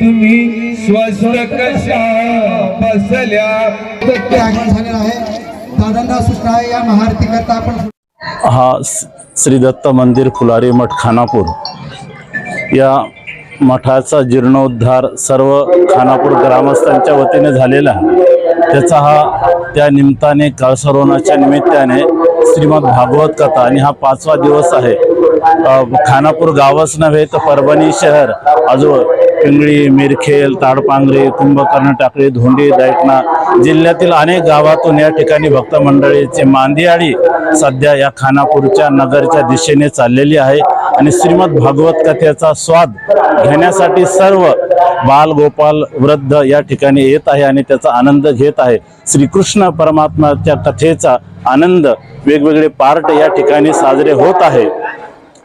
तुम्ही स्वस्त कशा बसल्या? ते आगमन झालेलं आहे. दादांना सूचना आहे या महाआरती करता आपण हा श्री दत्त मंदिर फुलारी मठ खानापूर. या मठाचा जीर्णोद्धार सर्व खानापूर ग्रामस्थांच्या वतीने झालेला आहे. त्याचा हा त्या निमित्ताने कळसरोनाच्या निमित्ताने श्रीमद भागवत कथा आणि हा पाचवा दिवस आहे. खानापूर गावच नव्हे तर परभणी शहर आजू पिंगळी मिरखेल ताडपांगरे कुंभकर्ण टाकळी धोंडी दैटणा जिल्ह्यातील अनेक गावातून या ठिकाणी भक्त मंडळीची मांदियाळी सध्या या खानापूरच्या नगरच्या दिशेने चाललेली आहे. आणि श्रीमद भागवत कथेचा स्वाद घेण्यासाठी सर्व बाल गोपाल वृद्ध या ठिकाणी येत आहे आणि त्याचा आनंद घेत आहे. श्रीकृष्ण परमात्माच्या कथेचा आनंद वेगवेगळे पार्ट या ठिकाणी साजरे होत आहे.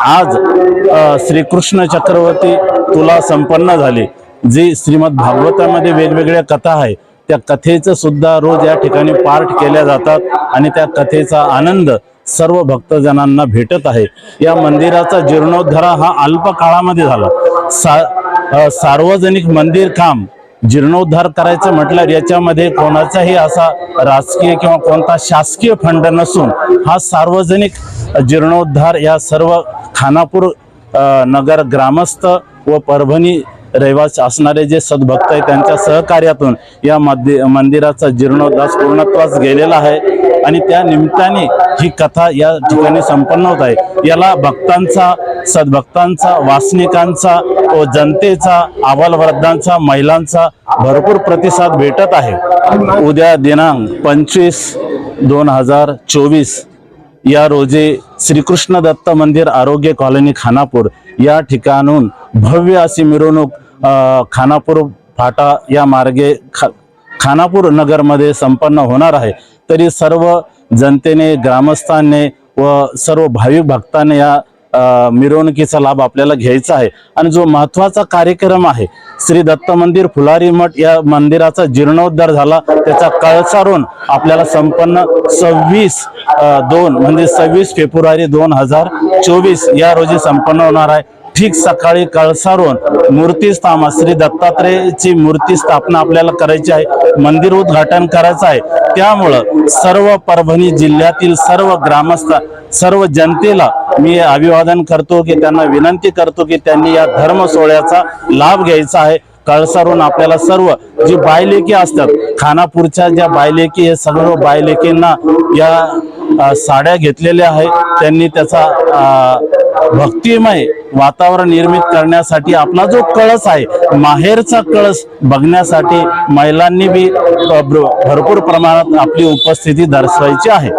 आज श्रीकृष्ण चक्रवर्ती तुला संपन्न झाली जी श्रीमद भागवतामध्ये वेगवेगळ्या कथा आहे. त्या कथेचं सुद्धा रोज या ठिकाणी पाठ केल्या जातात आणि त्या कथेचा आनंद सर्व भक्तजनांना भेटत आहे. या मंदिराचा जीर्णोद्धार हा अल्प काळामध्ये झाला. सा सार्वजनिक मंदिर काम जीर्णोद्धार करायचं म्हटलं याच्यामध्ये कोणाचाही असा राजकीय किंवा कोणता शासकीय फंड नसून हा सार्वजनिक जीर्णोद्धार या सर्व खानापूर नगर ग्रामस्थ व परभणी रहिवासी असणारे जे सद्भक्त आहेत त्यांच्या सहकार्यातून या मध्य मंदिराचा जीर्णोद्धास पूर्णत्वास गेलेला आहे आणि त्या निमित्ताने ही कथा या ठिकाणी संपन्न होत आहे. याला भक्तांचा सद्भक्तांचा वासनिकांचा व जनतेचा आबालवृद्धांचा महिलांचा भरपूर प्रतिसाद भेटत आहे. उद्या दिनांक पंचवीस दोन हजार चोवीस या रोजी श्रीकृष्ण दत्त मंदिर आरोग्य कॉलनी खानापूर. या ठिकाणून भव्य अशी मिरवणूक खानापूर फाटा या मार्गे खा खानापूर नगरमध्ये संपन्न होणार आहे. तरी सर्व जनतेने ग्रामस्थांनी व सर्व भाविक भक्तांनी या मिरवणुकीचा लाभ आपल्याला घ्यायचा आहे. आणि जो महत्त्वाचा कार्यक्रम आहे श्री दत्त मंदिर फुलारी मठ या मंदिराचा जीर्णोद्धार झाला त्याचा कळसारून आपल्याला संपन्न सव्वीस दोन म्हणजे सव्वीस फेब्रुवारी दोन हजार चोवीस या रोजी संपन्न होणार आहे. ठीक सकाळी कळसारून मूर्ती स्थापना श्री दत्तात्रेयची मूर्ती स्थापना आपल्याला करायची आहे मंदिर उद्घाटन करायचं आहे. त्यामुळं सर्व परभणी जिल्ह्यातील सर्व ग्रामस्थ सर्व जनतेला मी अभिवादन करतो की त्यांना विनंती करतो की त्यांनी या धर्म सोहळ्याचा लाभ घ्यायचा आहे. कळसरून आपल्याला सर्व जी बायलेकी असतात खानापूरच्या ज्या बायलेकी हे सर्व बायलेकींना या साड्या घेतलेल्या आहेत. त्यांनी त्याचा भक्तिमय वातावरण निर्मित करण्यासाठी आपला जो कळस आहे माहेरचा कळस बघण्यासाठी महिलांनी बी भरपूर प्रमाणात आपली उपस्थिती दर्शवायची आहे.